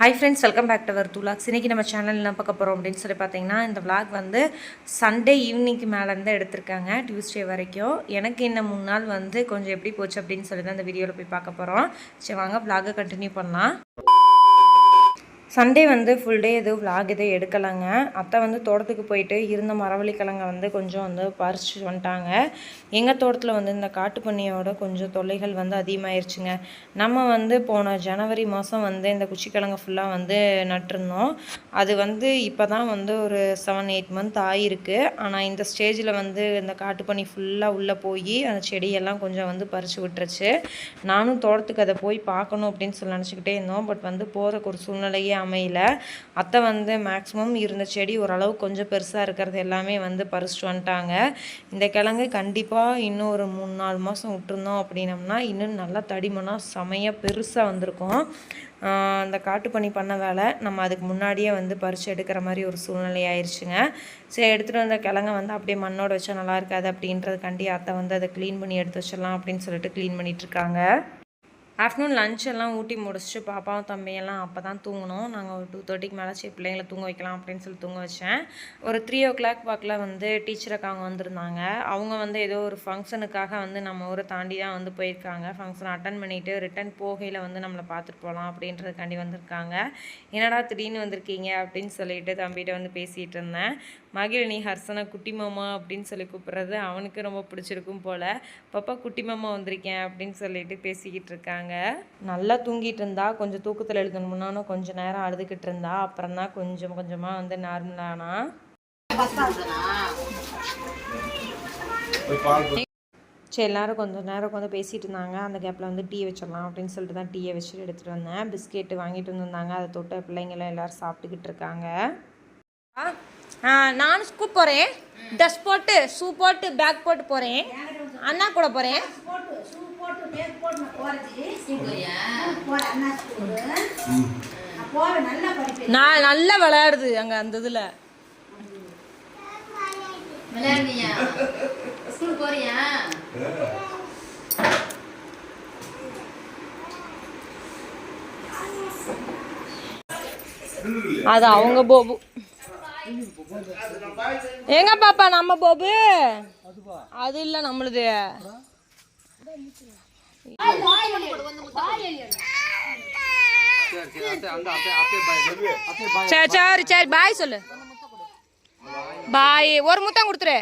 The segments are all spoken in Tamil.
Hi friends welcome back to our டூலாக்ஸ் இன்றைக்கி நம்ம சேனல் என்ன பார்க்க போகிறோம் அப்படின்னு சொல்லி பார்த்தீங்கன்னா இந்த விளாக் வந்து சண்டே ஈவினிங்க்கு மேலேருந்து எடுத்திருக்காங்க டியூஸ்டே வரைக்கும். எனக்கு இன்னும் மூணு நாள் வந்து கொஞ்சம் எப்படி போச்சு அப்படின்னு சொல்லி தான் இந்த வீடியோவில் போய் பார்க்க போகிறோம் சரி வாங்க விளாகை கண்டினியூ பண்ணலாம். சண்டே வந்து ஃபுல் டே எதுவும் vlog எதுவும் எடுக்கலைங்க. அத்தை வந்து தோட்டத்துக்கு போயிட்டு இருந்த மரவள்ளிக்கிழங்க வந்து கொஞ்சம் வந்து பறிச்சு வந்துட்டாங்க. எங்கள் தோட்டத்தில் வந்து இந்த காட்டுப்பன்னியோட கொஞ்சம் தொல்லைகள் வந்து அதிகமாயிருச்சுங்க. நம்ம வந்து போன ஜனவரி மாதம் வந்து இந்த குச்சிக்கிழங்கு ஃபுல்லாக வந்து நட்டிருந்தோம். அது வந்து இப்போ தான் வந்து ஒரு செவன் எயிட் மந்த் ஆகிருக்கு ஆனால் இந்த ஸ்டேஜில் வந்து இந்த காட்டுப்பன்னி ஃபுல்லாக உள்ளே போய் அந்த செடியெல்லாம் கொஞ்சம் வந்து பறித்து விட்டுருச்சு. நானும் தோட்டத்துக்கு அதை போய் பார்க்கணும் அப்படின்னு சொல்லி நினச்சிக்கிட்டே இருந்தோம். பட் வந்து போகிறக்கு ஒரு சூழ்நிலையே அமையல. அத்தை வந்து மேக்ஸிமம் இருந்த செடி ஓரளவு கொஞ்சம் பெருசாக இருக்கிறது எல்லாமே வந்து பறிச்சுட்டு வந்துட்டாங்க. இந்த கிழங்கு கண்டிப்பாக இன்னும் ஒரு மூணு நாலு மாதம் விட்டுருந்தோம் அப்படின்னம்னா இன்னும் நல்லா தடிமனாக செமையாக பெருசாக வந்திருக்கும். அந்த காட்டுப்பனி பண்ண வேலை நம்ம அதுக்கு முன்னாடியே வந்து பறித்து எடுக்கிற மாதிரி ஒரு சூழ்நிலை ஆயிடுச்சுங்க சரி எடுத்துகிட்டு வந்த கிழங்க வந்து அப்படியே மண்ணோட வச்சா நல்லா இருக்காது அப்படின்றதுக்காண்டி அத்தை வந்து அதை க்ளீன் பண்ணி எடுத்து வச்சிடலாம் அப்படின்னு சொல்லிட்டு க்ளீன் பண்ணிகிட்ருக்காங்க ஆஃப்டர்நூன் லஞ்ச் எல்லாம் ஊட்டி முடிச்சுட்டு பாப்பாவும் தம்பியெல்லாம் அப்போ தான் தூங்கணும். நாங்கள் ஒரு டூ தேர்ட்டிக்கு மேலே சரி பிள்ளைங்களை தூங்க வைக்கலாம் அப்படின்னு சொல்லி தூங்க வச்சேன். ஒரு த்ரீ ஓ கிளாக் வாக்கில் வந்து டீச்சர் அக்காங்க வந்திருந்தாங்க. அவங்க வந்து ஏதோ ஒரு ஃபங்க்ஷனுக்காக வந்து நம்ம ஊரை தாண்டி தான் வந்து போயிருக்காங்க. ஃபங்க்ஷன் அட்டன் பண்ணிவிட்டு ரிட்டன் போகையில் வந்து நம்மளை பார்த்துட்டு போகலாம் அப்படின்றதுக்காண்டி வந்திருக்காங்க. என்னடா திடீர்னு வந்திருக்கீங்க அப்படின்னு சொல்லிட்டு தம்பிகிட்ட வந்து பேசிகிட்டு இருந்தேன். மகிழினி ஹர்சனை குட்டி மாமா அப்படின்னு சொல்லி கூப்பிட்றது அவனுக்கு ரொம்ப பிடிச்சிருக்கும் போல். பாப்பா குட்டி மாமா வந்திருக்கேன் அப்படின்னு சொல்லிட்டு பேசிக்கிட்டு இருக்காங்க. நல்லா தூங்கிட்டு இருந்தா கொஞ்சம் தூக்கத்தில் எழுதணும்னாலும் கொஞ்சம் நேரம் அழுதுகிட்டு இருந்தா அப்புறம் தான் கொஞ்சம் கொஞ்சமாக வந்து நார்மலானா சரி எல்லாரும் கொஞ்சம் நேரம் வந்து பேசிகிட்டு இருந்தாங்க. அந்த கேப்பில் வந்து டீ வச்சிடலாம் அப்படின்னு சொல்லிட்டு தான் டீயை வச்சுட்டு எடுத்துகிட்டு வந்தேன். பிஸ்கெட்டு வாங்கிட்டு வந்திருந்தாங்க. அதை தொட்ட பிள்ளைங்களாம் எல்லோரும் சாப்பிட்டுக்கிட்டு இருக்காங்க. நான் ஸ்கூல் போகிறேன் ட்ரெஸ் போட்டு ஷூ போட்டு பேக் போட்டு போகிறேன் அண்ணா கூட போகிறேன் போட்டு ஷூ போட்டு பேக் போட்டு நான் போறது போறேன் அண்ணா ஸ்கூலு நான் போவேன் நல்லா படிப்பேன். நான் நல்லா விளையாடுது அங்கே அந்த இதில். விளையாடுனியா? ஸ்கூல் போறியா? அது அவங்க போபு. எங்க பாப்பா நம்ம போபு? அது இல்ல நம்மளுது. சரி சரி சரி பாய் சொல்லு. பாய். ஒரு முத்தம் கொடுத்துரு.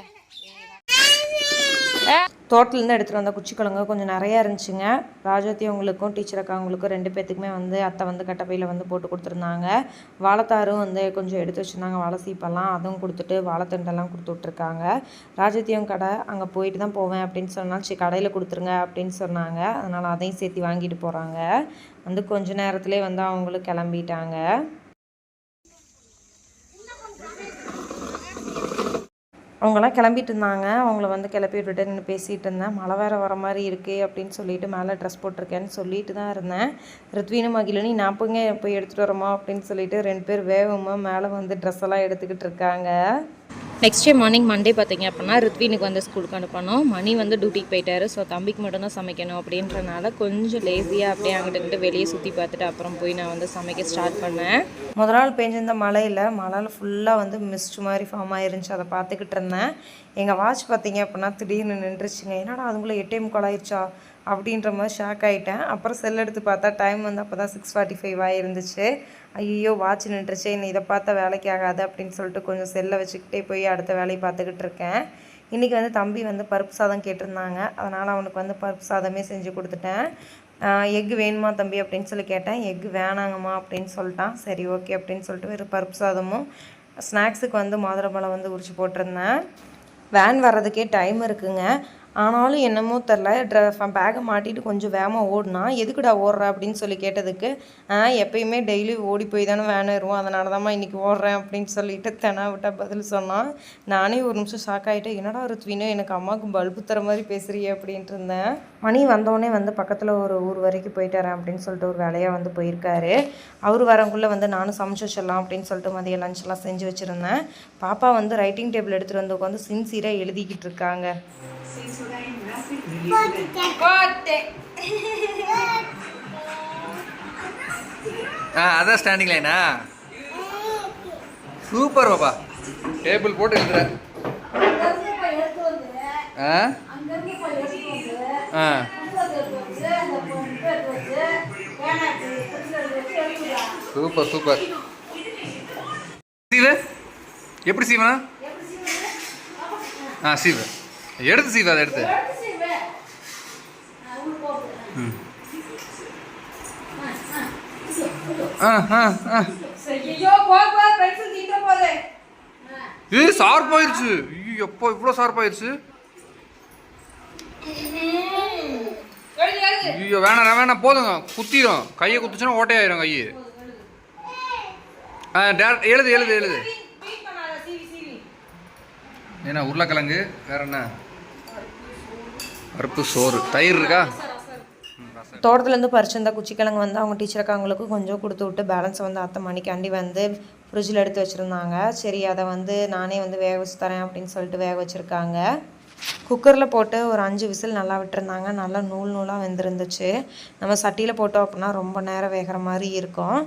தோட்டத்துலேருந்து எடுத்துகிட்டு வந்த குச்சிக்கிழங்கு கொஞ்சம் நிறையா இருந்துச்சுங்க. ராஜாத்தி அவங்களுக்கும் டீச்சர் அக்கா அவங்களுக்கும் ரெண்டு பேர்த்துக்குமே வந்து அத்தை வந்து கட்டப்பையில் வந்து போட்டு கொடுத்துருந்தாங்க. வாழைத்தாரும் வந்து கொஞ்சம் எடுத்து வச்சுருந்தாங்க வாழை சீப்பெல்லாம். அதுவும் கொடுத்துட்டு வாழைத்தண்டெல்லாம் கொடுத்து விட்ருக்காங்க ராஜாத்தியம் கடை அங்கே போயிட்டு தான் போவேன் அப்படின்னு சொன்னால் சரி கடையில் கொடுத்துருங்க அப்படின்னு சொன்னாங்க. அதனால் அதையும் சேர்த்து வாங்கிட்டு போகிறாங்க வந்து கொஞ்ச நேரத்துலேயே வந்து அவங்களும் கிளம்பிட்டாங்க. அவங்களாம் கிளம்பிட்டு இருந்தாங்க அவங்கள வந்து கிளப்பி விட்டுட்டு நின்று பேசிகிட்டு இருந்தேன் மழை வேறு வர மாதிரி இருக்கே அப்படின்னு சொல்லிட்டு மேலே ட்ரெஸ் போட்டிருக்கேன்னு சொல்லிட்டு தான் இருந்தேன். ரித்வீனும் மகிழினி நான் போங்க போய் எடுத்துகிட்டு வரோமா அப்படின்னு சொல்லிட்டு ரெண்டு பேர் வேகமாக மேலே வந்து ட்ரெஸ் எல்லாம் எடுத்துக்கிட்டு இருக்காங்க. நெக்ஸ்ட் டே மார்னிங் மண்டே பார்த்தீங்க அப்படின்னா ரித்வினுக்கு வந்து ஸ்கூலுக்கு அனுப்பணும். மணி வந்து டியூட்டிக்கு போயிட்டாரு. ஸோ தம்பிக்கு மட்டும்தான் சமைக்கணும் அப்படின்றனால கொஞ்சம் லேசியாக அப்படியே அங்கிட்டு வெளியே சுற்றி பார்த்துட்டு அப்புறம் போய் நான் வந்து சமைக்க ஸ்டார்ட் பண்ணேன். முதல் நாள் பெஞ்சிருந்த மழையில் மழையில் ஃபுல்லாக வந்து மிஸ்ட் மாதிரி ஃபார்ம் ஆயிருந்துச்சு. அதை பார்த்துக்கிட்டு இருந்தேன். எங்கள் வாட்ச் பார்த்தீங்க அப்படின்னா திடீர்னு நின்றுச்சுங்க. என்னடா அதுக்குள்ளே எட்டே முக்கால் ஆயிடுச்சா அப்படின்ற மாதிரி ஷாக் ஆகிட்டேன் அப்புறம் செல் எடுத்து பார்த்தா டைம் வந்து அப்போ தான் சிக்ஸ் ஃபார்ட்டி ஃபைவ் ஆயிருந்துச்சு. ஐயோ வாட்ச் நின்றுச்சு இன்னும் இதை பார்த்தா வேலைக்கு ஆகாது அப்படின்னு சொல்லிட்டு கொஞ்சம் செல்லை வச்சுக்கிட்டே போய் அடுத்த வேலையை பார்த்துக்கிட்டு இருக்கேன். இன்றைக்கி வந்து தம்பி வந்து பருப்பு சாதம் கேட்டிருந்தாங்க. அதனால் அவனுக்கு வந்து பருப்பு சாதமே செஞ்சு கொடுத்துட்டேன். எக்கு வேணுமா தம்பி அப்படின்னு சொல்லி கேட்டேன். எக்கு வேணாங்கம்மா அப்படின்னு சொல்லிட்டான். சரி ஓகே அப்படின்னு சொல்லிட்டு வெறும் பருப்பு சாதமும் ஸ்நாக்ஸுக்கு வந்து மாதுளம்பழம் வந்து உரிச்சு போட்டிருந்தேன். வேன் வர்றதுக்கே டைம் இருக்குங்க. ஆனாலும் என்னமோ தெரில ட்ர பேக்கை மாட்டிட்டு கொஞ்சம் வேகமாக ஓடினா எதுக்குடா ஓடுற? அப்படின்னு சொல்லி கேட்டதுக்கு ஆ எப்பயுமே டெய்லி ஓடி போய் தானே வேன் ஏறுவோம். அதனால தான்மா இன்றைக்கி ஓடுறேன் அப்படின்னு சொல்லிட்டு தெனா விட்டா பதில் சொன்னான். நானே ஒரு நிமிஷம் ஷாக் ஆகிட்டேன் என்னடா ருத்வினோ எனக்கு அம்மாவுக்கு பல்பு தர மாதிரி பேசுகிறியே அப்படின்ட்டு இருந்தேன். மணி வந்தோடனே வந்து பக்கத்தில் ஒரு ஊர் வரைக்கும் போயிட்டாரேன் அப்படின்னு சொல்லிட்டு ஒரு வேலையாக வந்து போயிருக்காரு. அவர் வரக்குள்ளே வந்து நானும் சமைச்சு வச்சிடலாம் அப்படின்னு சொல்லிட்டு மதிய லஞ்செல்லாம் செஞ்சு வச்சுருந்தேன். பாப்பா வந்து ரைட்டிங் டேபிள் எடுத்துகிட்டு வந்து உட்காந்து சின்சியராக எழுதிக்கிட்டு இருக்காங்க. ஆ அதான் ஸ்டாண்டிங் லைனா சூப்பர் பாப்பா. டேபிள் போட்டு எழுதுற. ஆ? ஆ. சூப்பர் சூப்பர் சீவு எப்படி சீவனா? ஆ சீவு. எடுத்து சீவு அதை எடுத்து. எடுத்து செய்வே ஆ, உள்ள போட்டு. ம். ஆ, ஆ, ஆ இது, இது. ஆ ஆ. ஐயோ போ போ பென்சில் தீட்ட போதே. ஆ. ஏய் ஷார்ப் ஆயிருச்சு ஐயோ எப்போ இவ்வளோ ஷார்ப் ஆயிருச்சு ஐயோ வேணாம் வேணாம் போதுங்க. குத்திடும் கையை குத்துச்சுன்னா ஓட்டையாயிரும் கை ஆ டேரக்ட் எழுது எழுது எழுது. என்ன உருளைக்கிழங்கு? வேற என்ன? பருப்பு சோறு. தயிர் இருக்கா? தோட்டத்துலேருந்து பறிச்சிருந்தா குச்சிக்கிழங்கு வந்து அவங்க டீச்சருக்காங்களுக்கு கொஞ்சம் கொடுத்து விட்டு பேலன்ஸை வந்து அத்தை மணிக்காண்டி வந்து ஃப்ரிட்ஜில் எடுத்து வச்சுருந்தாங்க. சரி அதை வந்து நானே வந்து வேக வச்சு தரேன் அப்படின்னு சொல்லிட்டு வேக வச்சுருக்காங்க. குக்கரில் போட்டு ஒரு அஞ்சு விசில் நல்லா விட்டுருந்தாங்க. நல்லா நூல் நூலாக வெந்திருந்துச்சு. நம்ம சட்டியில் போட்டோம் அப்படின்னா ரொம்ப நேரம் வேகிற மாதிரி இருக்கும்.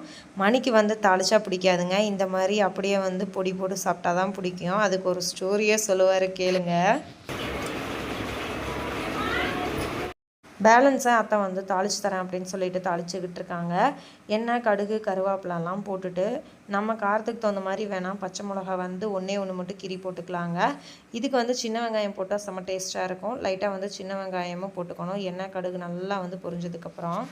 மணிக்கு வந்து தாளிச்சா பிடிக்காதுங்க. இந்த மாதிரி அப்படியே வந்து பொடி போட்டு சாப்பிட்டா தான் பிடிக்கும். அதுக்கு ஒரு ஸ்டோரியே சொல்லுவார் கேளுங்க. பேலன்ஸை அத்தை வந்து தாளித்து தரேன் அப்படின்னு சொல்லிட்டு தாளிச்சுக்கிட்டு இருக்காங்க. எண்ணெய் கடுகு கருவேப்பிலெல்லாம் போட்டுட்டு நம்ம காரத்துக்கு தகுந்த மாதிரி வேணால் பச்சை மிளகா வந்து ஒன்றே ஒன்று மட்டும் கிரி போட்டுக்கலாங்க. இதுக்கு வந்து சின்ன வெங்காயம் போட்டால் செம்ம டேஸ்ட்டாக இருக்கும். லைட்டாக வந்து சின்ன வெங்காயமும் போட்டுக்கணும். எண்ணெய் கடுகு நல்லா வந்து பொரிஞ்சதுக்கப்புறம்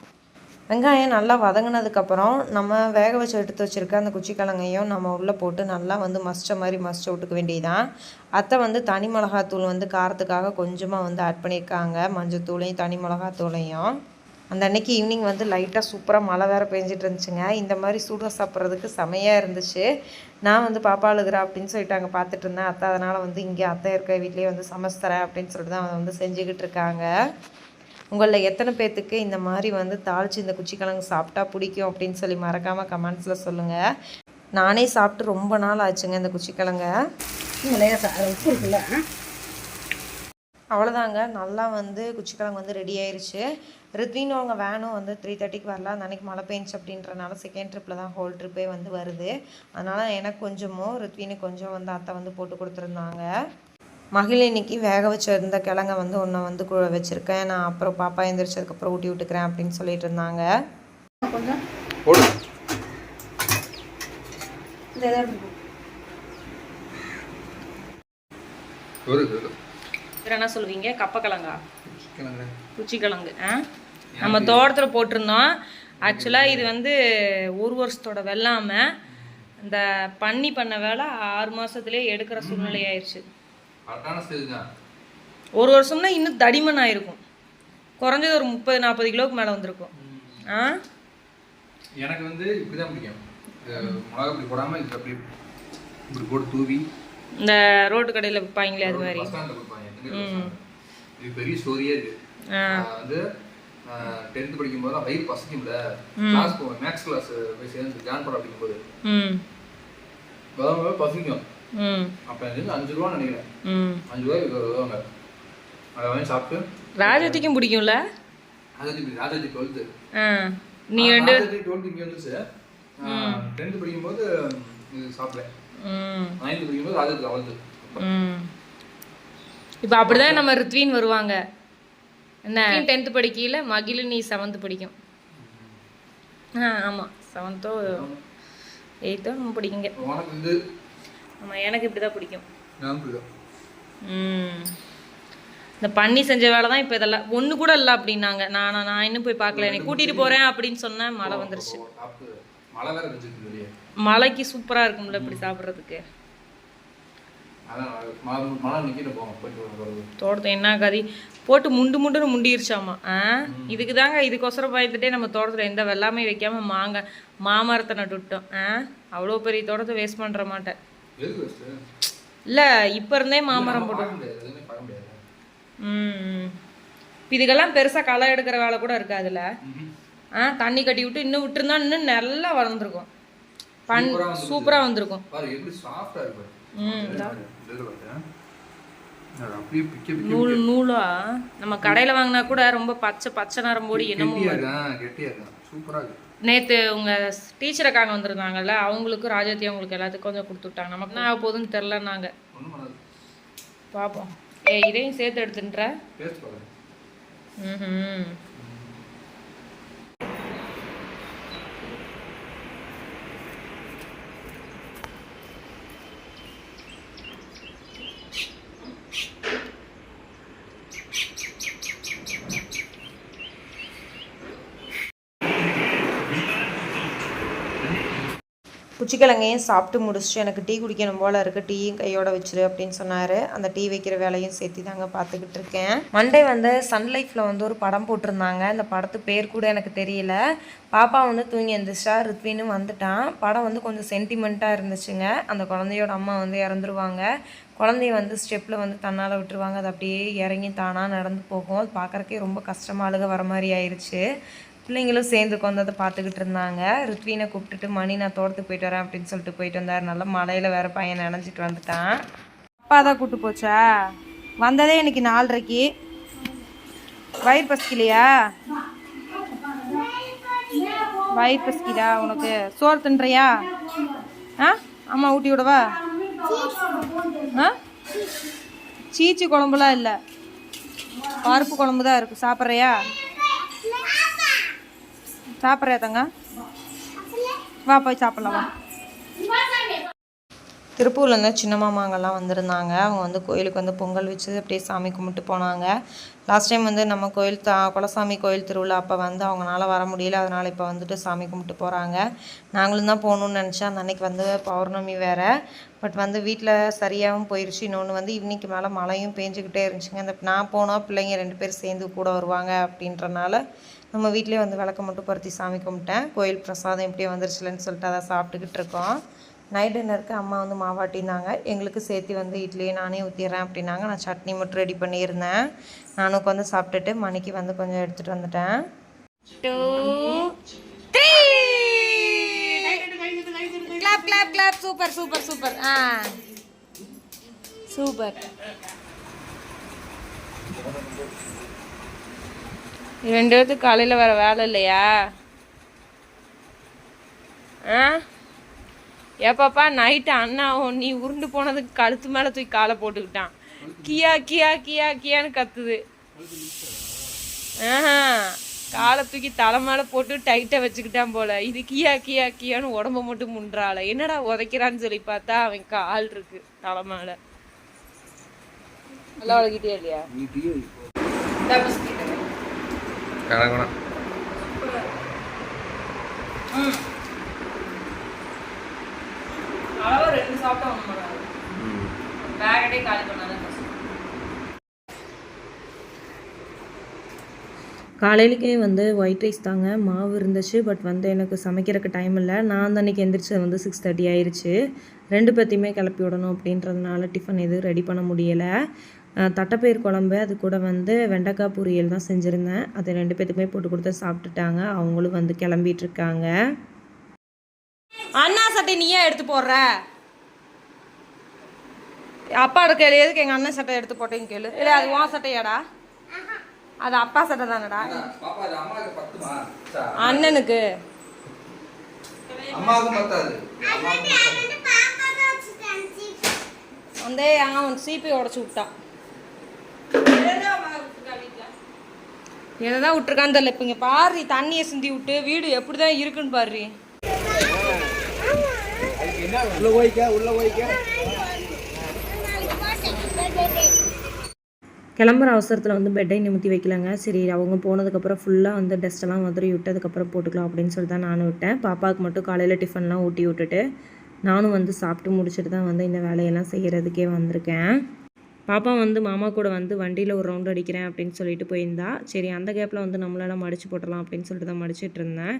வெங்காயம் நல்லா வதங்கினதுக்கப்புறம் நம்ம வேக வச்சு எடுத்து வச்சுருக்க அந்த குச்சிக்கிழங்கையும் நம்ம உள்ளே போட்டு நல்லா வந்து மசிச்ச மாதிரி மசிச்சு விட்டுக்க வேண்டியதுதான். அத்தை வந்து தனி மிளகாத்தூள் வந்து காரத்துக்காக கொஞ்சமாக வந்து ஆட் பண்ணியிருக்காங்க. மஞ்சத்தூளையும் தனி மிளகாத்தூளையும். அந்த அன்னைக்கு ஈவினிங் வந்து லைட்டாக சூப்பராக மழை வேறு பெஞ்சிட்டு இருந்துச்சுங்க. இந்த மாதிரி சூடாக சாப்பிட்றதுக்கு செமையாக இருந்துச்சு. நான் வந்து பாப்பா அழுகிறா அப்படின்னு சொல்லிட்டு அங்கே பார்த்துட்டு இருந்தேன். அத்தை அதனால் வந்து இங்கே அத்தை இருக்க வீட்லேயே வந்து சமைச்சு தரேன் அப்படின்னு சொல்லிட்டு தான் வந்து செஞ்சுக்கிட்டு இருக்காங்க. உங்களில் எத்தனை பேர்த்துக்கு இந்த மாதிரி வந்து தாளித்து இந்த குச்சிக்கிழங்கு சாப்பிட்டா பிடிக்கும் அப்படின்னு சொல்லி மறக்காமல் கமெண்ட்ஸில் சொல்லுங்கள் நானே சாப்பிட்டு ரொம்ப நாள் ஆச்சுங்க இந்த குச்சிக்கிழங்க. உப்பு இருக்குல்ல? அவ்வளோதாங்க. நல்லா வந்து குச்சிக்கிழங்கு வந்து ரெடி ஆயிருச்சு. ரித்வின் அவங்க வேனும் வந்து த்ரீ தேர்ட்டிக்கு வரல. அந்த அன்னைக்கு மழை பெஞ்சுச்சு அப்படின்றனால செகண்ட் ட்ரிப்பில் தான் ஹோல் ட்ரிப்பே வந்து வருது. அதனால் எனக்கு கொஞ்சமும் ரித்வினுக்கு கொஞ்சம் வந்து அத்தை வந்து போட்டு கொடுத்துருந்தாங்க. மகிழினிக்கு வேக வச்சிருந்த கிழங்க வந்து ஒன்றை வந்து கு வச்சுருக்கேன். நான் அப்புறம் பாப்பா எந்திரிச்சதுக்கப்புறம் ஊட்டி விட்டுக்கிறேன் அப்படின்னு சொல்லிட்டு இருந்தாங்க. கொஞ்சம். என்ன சொல்லுவீங்க? கப்பக்கிழங்கா கிழங்கு. குச்சிக்கிழங்கு. ஆ? நம்ம தோட்டத்தில் போட்டிருந்தோம். ஆக்சுவலாக இது வந்து ஒரு வருஷத்தோட வெள்ளாமை. இந்த பண்ணி பண்ண வேலை ஆறு மாதத்துலேயே எடுக்கிற சூழ்நிலை ஆயிடுச்சு கரெக்டான ஸ்டேஜ் தான். ஒரு வருஷம்னா இன்னும் தடிமன் ஆயிருக்கும் குறைஞ்சது ஒரு முப்பது நாற்பது கிலோவுக்கு மேலே வந்திருக்கும். ஆ? எனக்கு வந்து இப்படிதான் பிடிக்கும். இது மிளகா இப்படி போடாம இது அப்படி இப்படி போட்டு தூவி. இந்த ரோட்டு கடையில் விற்பாங்களே அது மாதிரி. இது பெரிய ஸ்டோரியே இருக்கு வந்து டென்த் படிக்கும் போது வயிறு பசிக்கும்ல. கிளாஸ் போவேன். மேக்ஸ் கிளாஸ் போய் சேர்ந்து ம். முதல்ல பசிக்கும். ம் அப்போ எனக்கு அஞ்சு ரூபா நினைக்கிறேன். ம். அஞ்சு ரூபாய்க்கு வருவாங்க அதை வாங்கி சாப்பிட்டு. ராஜத்திக்கும் பிடிக்கும்ல? ராஜாஜி ராஜாஜி டுவெல்த்து. நீங்கள் ரெண்டு ராஜாஜி டுவெல்த்து இங்கே வந்துச்சு டென்த் படிக்கும்போது இது சாப்பிட்டேன் ம். நைன்த் படிக்கும்போது ராஜாஜி லெவல்த்து ம். இப்போ அப்படிதான் நம்ம ரித்வின் வருவாங்க. என்ன? டென்த்து படிக்கையில் மகிழினி செவன்த்து படிக்கும். ஆ ஆமாம் செவன்த்தோ எயித்தோ நம்ம பிடிக்குங்க. உனக்கு ஆமாம் எனக்கு இப்படி தான் பிடிக்கும் இந்த பண்ணி செஞ்ச வேலை தான் இப்போ இதெல்லாம். ஒன்று கூட இல்லை அப்படின்னாங்க. நான் நான் நான் இன்னும் போய் பார்க்கல. என்னை கூட்டிகிட்டு போகிறேன் அப்படின்னு சொன்னேன் மழை வந்துருச்சு. மழைக்கு சூப்பராக இருக்கும்ல இப்படி சாப்பிட்றதுக்கு. தோட்டத்தை என்ன கதி? போட்டு முண்டு முண்டுன்னு முண்டிருச்சாமா? ஆ? இதுக்கு தாங்க இதுக்கொசரம் பயந்துட்டே நம்ம தோட்டத்தில் எந்த வெள்ளாமை வைக்காம மாங்க மாமரத்தை நட்டுவிட்டோம் ஆ? அவ்வளோ பெரிய தோட்டத்தை வேஸ்ட் பண்ணுற மாட்டேன். இல்லை இப்போ இருந்தே மாமரம் போட்டு ம் இதுக்கெல்லாம் பெருசாக களை எடுக்கிற வேலை கூட இருக்காதுல்ல. ஆ தண்ணி கட்டி விட்டு இன்னும் விட்டுருந்தா இன்னும் நல்லா வளர்ந்துருக்கும். பண். சூப்பராக வந்திருக்கும். நூல் நூலா? நம்ம கடையில் வாங்கினா கூட ரொம்ப பச்சை பச்சை நரம்போடி என்னமோ கெட்டியா நேற்று உங்கள் டீச்சர் அக்காங்க வந்திருந்தாங்கல்ல அவங்களுக்கும் ராஜாத்தி அவங்களுக்கு எல்லாத்துக்கும் கொஞ்சம் கொடுத்து விட்டாங்க நமக்கு நான் போதுன்னு தெரில நாங்கள் பார்ப்போம் ஏ இதையும் சேர்த்து எடுத்துன்ற ம் குச்சிக்கிழங்கையும் சாப்பிட்டு முடிச்சுட்டு எனக்கு டீ குடிக்கணும் போல் இருக்குது டீயும் கையோட வச்சிரு அப்படின்னு சொன்னார். அந்த டீ வைக்கிற வேலையும் சேர்த்து தாங்க பார்த்துக்கிட்டு இருக்கேன். மண்டே வந்து சன்லைஃப்பில் வந்து ஒரு படம் போட்டிருந்தாங்க. அந்த படத்து பேர் கூட எனக்கு தெரியல. பாப்பா வந்து தூங்கி எழுந்திரிச்சா ரித்வினும் வந்துட்டான். படம் வந்து கொஞ்சம் சென்டிமெண்ட்டாக இருந்துச்சுங்க. அந்த குழந்தையோட அம்மா வந்து இறந்துருவாங்க. குழந்தைய வந்து ஸ்டெப்பில் வந்து தன்னால் விட்டுருவாங்க. அது அப்படியே இறங்கி தானாக நடந்து போகும். அது பார்க்குறக்கே ரொம்ப கஷ்டமாக அழுக வர மாதிரி ஆயிடுச்சு பிள்ளைங்களும் சேர்ந்து உட்காந்து அதை பார்த்துக்கிட்டு இருந்தாங்க. ருத்வீனை கூப்பிட்டுட்டு மணி நான் தோட்டத்துக்கு போயிட்டு வரேன் அப்படின்னு சொல்லிட்டு போயிட்டு வந்தார். நல்லா மழையில் வேற பையன் நினைஞ்சிட்டு வந்துட்டான். அப்பா தான் கூப்பிட்டு போச்சா? வந்ததே இன்னைக்கு நாலரைக்கு. வயிறு பசிக்கலையா? வயிறு பசிக்குதா உனக்கு? சோறு தின்றியா? ஆ? அம்மா ஊட்டி விடவா? ஆ? சீச்சி குழம்புலாம் இல்லை. பருப்பு குழம்பு தான் இருக்குது சாப்பிட்றியா? சாப்பிட்றியா தங்க வா போய் சாப்பிடலாம் வா திருப்பூர்லேருந்து சின்ன மாமாங்கெல்லாம் வந்திருந்தாங்க. அவங்க வந்து கோயிலுக்கு வந்து பொங்கல் வச்சு அப்படியே சாமி கும்பிட்டு போனாங்க. லாஸ்ட் டைம் வந்து நம்ம கோயில் தா குலசாமி கோயில் திருவிழா அப்போ வந்து அவங்களால வர முடியல. அதனால் இப்போ வந்துட்டு சாமி கும்பிட்டு போகிறாங்க நாங்களும் தான் போகணுன்னு நினச்சேன். அந்த அன்னைக்கு வந்து பௌர்ணமி வேறு. பட் வந்து வீட்டில் சரியாகவும் போயிடுச்சு இன்னொன்று வந்து ஈவினிங்க்கு மேலே மழையும் பேஞ்சுக்கிட்டே இருந்துச்சுங்க. அந்த நான் போனால் பிள்ளைங்க ரெண்டு பேர் சேர்ந்து கூட வருவாங்க அப்படின்றனால நம்ம வீட்டிலே வந்து விளக்க மட்டும் பருத்தி சாமி கும்பிட்டேன். கோயில் பிரசாதம் எப்படியே வந்துருச்சுலன்னு சொல்லிட்டு அதை சாப்பிட்டுக்கிட்டு இருக்கோம். நைட் டின்னருக்கு அம்மா வந்து மாவாட்டினாங்க எங்களுக்கு சேர்த்து வந்து இட்லியை நானே ஊற்றிடுறேன் அப்படின்னாங்க. நான் சட்னி மட்டும் ரெடி பண்ணியிருந்தேன். நானும் உட்காந்து சாப்பிட்டுட்டு மணிக்கு வந்து கொஞ்சம் எடுத்துகிட்டு வந்துட்டேன். Two three clap clap clap super super super ah super ரெண்டு பேர்த்துக்கு காலையில் வர வேலை இல்லையா? ஆ? ஏப்பாப்பா நைட்டு அண்ணா நீ உருண்டு போனதுக்கு கழுத்து மேலே தூக்கி காலை போட்டுக்கிட்டான். கியா கியா கியா கியான்னு கத்துது. ஆஹா காலை தூக்கி தலை மேலே போட்டு டைட்டாக வச்சுக்கிட்டான் போல. இது கியா கியா கியான்னு உடம்ப மட்டும் முன்றாள. என்னடா உதைக்கிறான்னு சொல்லி பார்த்தா அவன் கால் இருக்கு தலை மேலே. நல்லா உலகிட்டே இல்லையா? கணக்கணும் அளவு ரெண்டு சாப்பிட்டா ஒன்று பண்ணாது. பேக்கெட்டே காலி பண்ணாதான் காலையிலக்கே வந்து ஒயிட் ரைஸ் தாங்க. மாவு இருந்துச்சு பட் வந்து எனக்கு சமைக்கிறதுக்கு டைம் இல்லை. நான் அன்னைக்கு எந்திரிச்சது வந்து சிக்ஸ் தேர்ட்டி ஆயிடுச்சு ரெண்டு பேர்த்தையுமே கிளப்பி விடணும் அப்படின்றதுனால டிஃபன் எதுவும் ரெடி பண்ண முடியலை. தட்டைப்பயிர் குழம்பு அது கூட வந்து வெண்டைக்காய் பொரியல் தான் செஞ்சுருந்தேன். அதை ரெண்டு பேத்துக்குமே போட்டு கொடுத்து சாப்பிட்டுட்டாங்க. அவங்களும் வந்து கிளம்பிட்டு இருக்காங்க. அண்ணா சட்டை நீயே எடுத்து போடுற? அப்பா எடுக்க எதுக்கு எங்கள் அண்ணன் சட்டை எடுத்து போட்டேன்னு கேளு. இல்லை அது உன் சட்டையாடா? அது அப்பா சட்டை தானடா அண்ணனுக்கு. வந்து அவன் உடச்சி விட்டான். எதை தான் விட்டுருக்கான்னு தெரியல. இப்போ இங்கே பாரு தண்ணியை சிந்தி விட்டு வீடு எப்படி தான் இருக்குன்னு பாரு. கிளம்புற அவசரத்தில் வந்து பெட்டை நிமித்தி வைக்கலாங்க. சரி அவங்க போனதுக்கப்புறம் ஃபுல்லாக வந்து டஸ்ட்டெல்லாம் உதறி விட்டதுக்கப்புறம் போட்டுக்கலாம் அப்படின்னு சொல்லி தான் நானும் விட்டேன். பாப்பாவுக்கு மட்டும் காலையில் டிஃபன்லாம் ஊட்டி விட்டுட்டு நானும் வந்து சாப்பிட்டு முடிச்சுட்டு தான் வந்து இந்த வேலையெல்லாம் செய்கிறதுக்கே வந்திருக்கேன். பாப்பா வந்து மாமா கூட வந்து வண்டியில் ஒரு ரவுண்ட் அடிக்கிறேன் அப்படின்னு சொல்லிட்டு போயிருந்தா. சரி அந்த கேப்பில் வந்து நம்மளால மடிச்சு போட்டுடலாம் அப்படின்னு சொல்லிட்டு தான் மடிச்சிட்டு இருந்தேன்.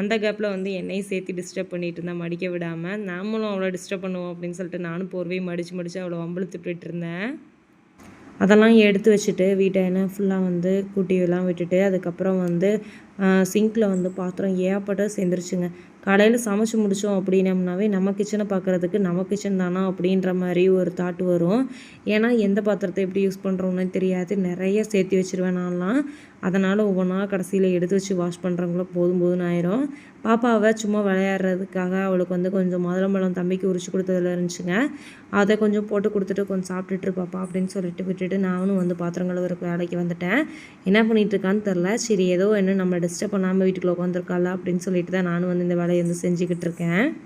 அந்த கேப்பில் வந்து என்னையும் சேர்த்து டிஸ்டர்ப் பண்ணிட்டு இருந்தேன். மடிக்க விடாமல் நாமளும் அவ்வளோ டிஸ்டர்ப் பண்ணுவோம் அப்படின்னு சொல்லிட்டு நானும் போர்வையும் மடித்து மடித்து அவ்வளோ வம்பளுத்துட்டு இருந்தேன். அதெல்லாம் எடுத்து வச்சுட்டு வீட்டை என்ன ஃபுல்லாக வந்து கூட்டியெல்லாம் விட்டுட்டு அதுக்கப்புறம் வந்து சிங்க்கில் வந்து பாத்திரம் ஏகப்பட்ட சேர்ந்துருச்சுங்க. காலையில் சமைச்சு முடித்தோம் அப்படின்னம்னாவே நம்ம கிச்சனை பார்க்குறதுக்கு நம்ம கிச்சன் தானா அப்படின்ற மாதிரி ஒரு தாட் வரும். ஏன்னா எந்த பாத்திரத்தை எப்படி யூஸ் பண்ணுறோம்னு தெரியாது. நிறைய சேர்த்து வச்சிருவேன் நான்லாம். அதனால் ஒவ்வொன்றா கடைசியில் எடுத்து வச்சு வாஷ் பண்ணுறவங்கள போதும் போதும்னு ஆயிரும். பாப்பாவை சும்மா விளையாடுறதுக்காக அவளுக்கு வந்து கொஞ்சம் மாதுளம்பழம் தம்பிக்கு உரிச்சு கொடுத்ததுல இருந்துச்சுங்க. அதை கொஞ்சம் போட்டு கொடுத்துட்டு கொஞ்சம் சாப்பிட்டுட்டு பாப்பா அப்படின்னு சொல்லிட்டு விட்டுட்டு நானும் வந்து பாத்திரம் ஒரு வேலைக்கு வந்துட்டேன். என்ன பண்ணிட்டு இருக்கான்னு தெரில சரி ஏதோ என்ன நம்ம டிஸ்டர்ப் பண்ணாமல் வீட்டுக்குள்ளே உட்காந்துருக்காளா அப்படின்னு சொல்லிட்டு தான் நானும் வந்து இந்த வேலையை வந்து செஞ்சுக்கிட்டு இருக்கேன்.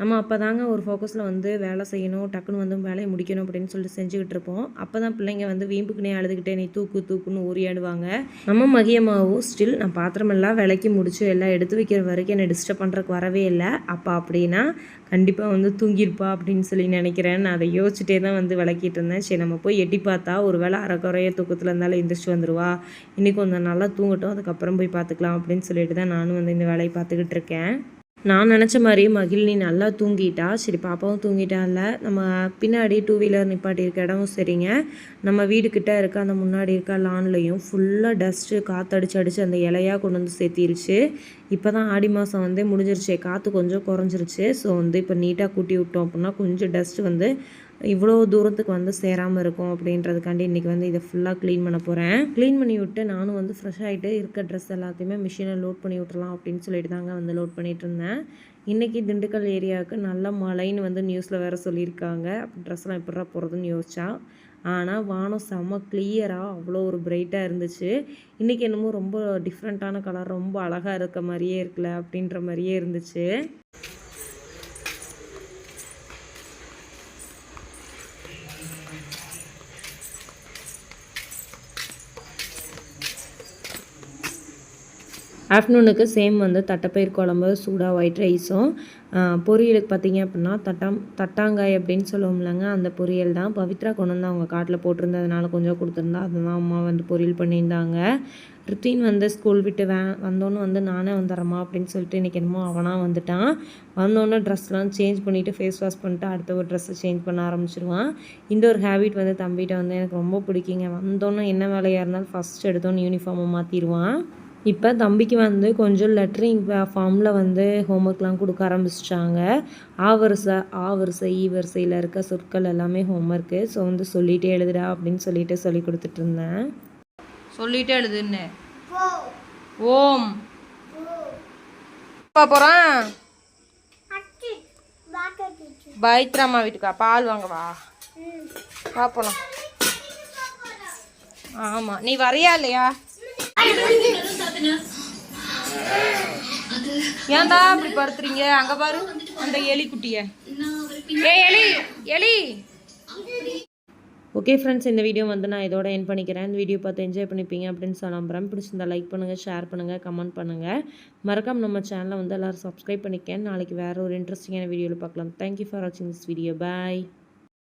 நம்ம அப்போ தாங்க ஒரு ஃபோக்கஸில் வந்து வேலை செய்யணும் டக்குன்னு வந்து வேலையை முடிக்கணும் அப்படின்னு சொல்லிட்டு செஞ்சுக்கிட்டு இருப்போம். அப்போ தான் பிள்ளைங்க வந்து வீம்புக்குனே அழுதுகிட்டே நீ தூக்கு தூக்குன்னு ஊறியாடுவாங்க. நம்ம மகியமாவும் ஸ்டில் நான் பாத்திரமெல்லாம் விலைக்கு முடிச்சு எல்லாம் எடுத்து வைக்கிற வரைக்கும் என்னை டிஸ்டர்ப் பண்ணுறதுக்கு வரவே இல்லை. அப்போ அப்படின்னா கண்டிப்பாக வந்து தூங்கியிருப்பா அப்படின்னு சொல்லி நினைக்கிறேன். நான் அதை யோசிச்சுட்டே தான் வந்து விளக்கிட்டு இருந்தேன். சரி நம்ம போய் எட்டி பார்த்தா ஒரு வேளை அரைக்குறைய தூக்கத்தில் இருந்தாலும் எந்திரிச்சு வந்துடுவா இன்றைக்கி கொஞ்சம் நல்லா தூங்கட்டும். அதுக்கப்புறம் போய் பார்த்துக்கலாம் அப்படின்னு சொல்லிட்டு தான் நானும் வந்து இந்த வேலையை பார்த்துக்கிட்டு இருக்கேன். நான் நினச்ச மாதிரியே மகிழினி நல்லா தூங்கிட்டா? சரி பாப்பாவும் தூங்கிட்டால. நம்ம பின்னாடி டூ வீலர் நிப்பாட்டி இருக்க இடமும் சரிங்க. நம்ம வீடுக்கிட்ட இருக்க அந்த முன்னாடி இருக்க லான்லையும் ஃபுல்லாக டஸ்ட்டு காற்றடிச்சு அடித்து அந்த இலையாக கொண்டு வந்து சேர்த்திருச்சு. இப்போ தான் ஆடி மாதம் வந்து முடிஞ்சிருச்சு. காற்று கொஞ்சம் குறைஞ்சிருச்சு. ஸோ வந்து இப்போ நீட்டாக கூட்டி விட்டோம் அப்படின்னா கொஞ்சம் டஸ்ட்டு வந்து இவ்வளோ தூரத்துக்கு வந்து சேராமல் இருக்கும் அப்படின்றதுக்காண்டி இன்றைக்கி வந்து இதை ஃபுல்லாக க்ளீன் பண்ண போகிறேன் க்ளீன் பண்ணி விட்டு நானும் வந்து ஃப்ரெஷ் ஆகிட்டு இருக்க ட்ரெஸ் எல்லாத்தையுமே மிஷினை லோட் பண்ணி விட்டுறலாம் அப்படின்னு சொல்லிட்டு தாங்க வந்து லோட் பண்ணிட்டு இருந்தேன். இன்றைக்கி திண்டுக்கல் ஏரியாவுக்கு நல்ல மழைன்னு வந்து நியூஸில் வேறு சொல்லியிருக்காங்க. ட்ரெஸ்லாம் எப்படா போகிறதுன்னு யோசிச்சா ஆனால் வானம் செம்ம கிளியராக அவ்வளோ ஒரு பிரைட்டாக இருந்துச்சு. இன்றைக்கி என்னமோ ரொம்ப டிஃப்ரெண்ட்டான கலர் ரொம்ப அழகாக இருக்க மாதிரியே இருக்குல்ல அப்படின்ற மாதிரியே இருந்துச்சு. ஆஃப்டர்நூனுக்கு சேம் வந்து தட்டைப்பயிர் குழம்பு சூடாக ஒயிட் ரைஸும் பொரியலுக்கு பார்த்தீங்க அப்படின்னா தட்டாம் தட்டாங்காய் அப்படின்னு சொல்லுவோம்லங்க அந்த பொரியல் தான். பவித்ரா கொண்டு வந்து அவங்க காட்டில் போட்டிருந்ததுனால கொஞ்சம் கொடுத்துருந்தா அதுதான் அம்மா வந்து பொரியல் பண்ணியிருந்தாங்க. ருத்தீன் வந்து ஸ்கூல் விட்டு வே வந்தோன்னு வந்து நானே வந்துடுறம்மா அப்படின்னு சொல்லிட்டு இன்றைக்கி என்னமோ அவனாக வந்துட்டான். வந்தோன்னே ட்ரெஸ்லாம் சேஞ்ச் பண்ணிவிட்டு ஃபேஸ் வாஷ் பண்ணிட்டு அடுத்த ஒரு ட்ரெஸ்ஸை சேஞ்ச் பண்ண ஆரம்பிச்சிருவான். இந்த ஒரு ஹேபிட் வந்து தம்பிகிட்ட வந்து எனக்கு ரொம்ப பிடிக்குங்க. வந்தோன்னே என்ன வேலையாக இருந்தாலும் ஃபஸ்ட் எடுத்தோன்னு யூனிஃபார்மை மாற்றிடுவான் இப்போ தம்பிக்கு வந்து கொஞ்சம் லெட்டரிங் ஃபார்மில் வந்து ஹோம்ஒர்க்லாம் கொடுக்க ஆரம்பிச்சிட்டாங்க. ஆ வரிசை ஆ வரிசை ஈ வரிசையில் இருக்க சொற்கள் எல்லாமே ஹோம்ஒர்க்கு ஸோ வந்து சொல்லிகிட்டே எழுதுடா அப்படின்னு சொல்லிட்டு சொல்லி கொடுத்துட்டு இருந்தேன். சொல்லிட்டே எழுதுன்னு ஓம். போகிறேன் பைத்ராமா வீட்டுக்கா? பால் வாங்க வா. போலாம். ஆமாம் நீ வரியா இல்லையா? ஏன்டா இப்படி படுத்துறீங்க? அங்க பாரு அந்த எலி குட்டிய. ஏ எலி எலி. ஓகே ஃப்ரெண்ட்ஸ் இந்த வீடியோ வந்து நான் இதோட என் பண்ணிக்கிறேன். இந்த வீடியோ பார்த்து என்ஜாய் பண்ணிப்பீங்க அப்படின்னு சொல்ல நம்புறேன் பிடிச்சிருந்தா லைக் பண்ணுங்கள் ஷேர் பண்ணுங்கள் கமெண்ட் பண்ணுங்கள் மறக்காம நம்ம சேனலை வந்து எல்லோரும் சப்ஸ்கிரைப் பண்ணிக்கேன் நாளைக்கு வேறு ஒரு இன்ட்ரெஸ்டிங்கான வீடியோவில் பார்க்கலாம். தேங்க்யூ ஃபார் வாட்சிங் திஸ் வீடியோ பாய்